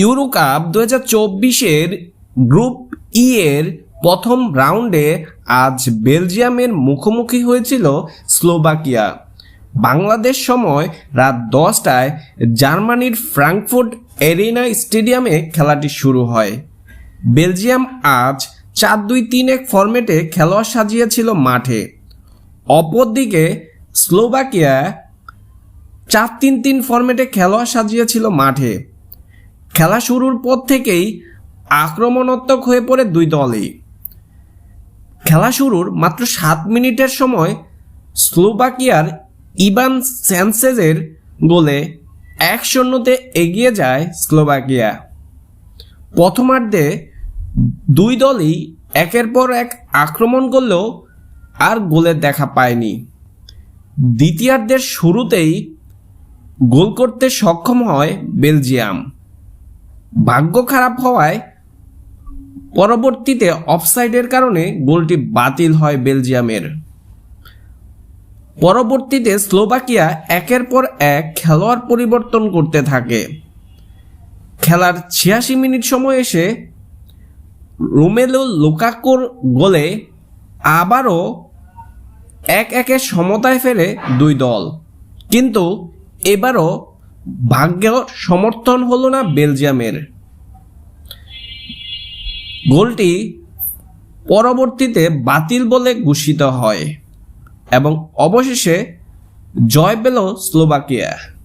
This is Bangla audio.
ইউরো কাপ দু হাজার চব্বিশের গ্রুপ ই এর প্রথম রাউন্ডে আজ বেলজিয়ামের মুখোমুখি হয়েছিল স্লোভাকিয়া। বাংলাদেশ সময় রাত দশটায় জার্মানির ফ্রাঙ্কফুর্ট এরিনা স্টেডিয়ামে খেলাটি শুরু হয়। বেলজিয়াম আজ চার দুই তিন এক ফরম্যাটে খেলোয়াড় সাজিয়েছিল মাঠে। অপরদিকে স্লোভাকিয়া চার তিন তিন ফরম্যাটে খেলোয়াড় সাজিয়েছিল মাঠে। খেলা শুরুর পর থেকেই আক্রমণাত্মক হয়ে পড়ে দুই দলই। খেলা শুরুর মাত্র সাত মিনিটের সময় স্লোভাকিয়ার ইবান স্যানসেজের গোলে এক শূন্যতে এগিয়ে যায় স্লোভাকিয়া। প্রথমার্ধে দুই দলই একের পর এক আক্রমণ করলেও আর গোলের দেখা পায়নি। দ্বিতীয়ার্ধের শুরুতেই গোল করতে সক্ষম হয় বেলজিয়াম। ভাগ্য খারাপ হওয়ায় পরবর্তীতে অফসাইডের কারণে গোলটি বাতিল হয় বেলজিয়ামের। পরবর্তীতে স্লোভাকিয়া একের পর এক খেলোয়াড় পরিবর্তন করতে থাকে। খেলার ছিয়াশি মিনিট সময় এসে রোমেলো লুকাকোর গোলে আবারও এক একে সমতায় ফেরে দুই দল। কিন্তু এবারও ভাগ্য সমর্থন হলো না বেলজিয়ামের। গোলটি পরবর্তীতে বাতিল বলে ঘোষিত হয় এবং অবশেষে জয় পেল স্লোভাকিয়া।